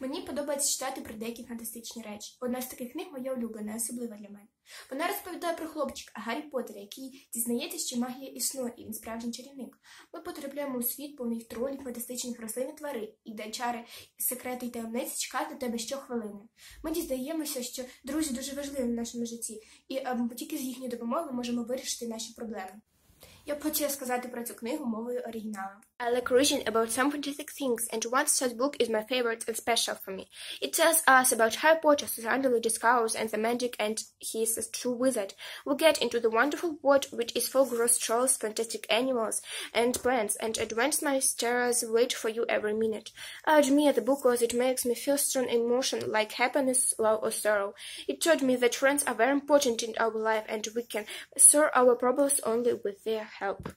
Мені подобається читати про деякі фантастичні речі. Одна з таких книг моя улюблена, особлива для мене. Вона розповідає про хлопчика Гаррі Поттера, який дізнається, що магія існує, і він справжній чарівник. Ми потрапляємо у світ повний тролів, фантастичних рослин і тварин, і де чари, секрети й таємниці чекають на тебе щохвилини. Ми дізнаємося, що друзі дуже важливі в нашому житті, і а, тільки з їхньою допомогою можемо вирішити наші проблеми. Я б хотіла сказати про цю книгу мовою оригіналу. I like reading about some fantastic things, and one such book is my favorite and special for me. It tells us about Harry Potter, his unlikely discoveries, and the magic, and he is a true wizard. We get into the wonderful world, which is full of gross trolls, fantastic animals, and plants, and advanced mysterious wait for you every minute. I admire the book because it makes me feel strong emotion like happiness, love, or sorrow. It taught me that friends are very important in our life, and we can solve our problems only with their help.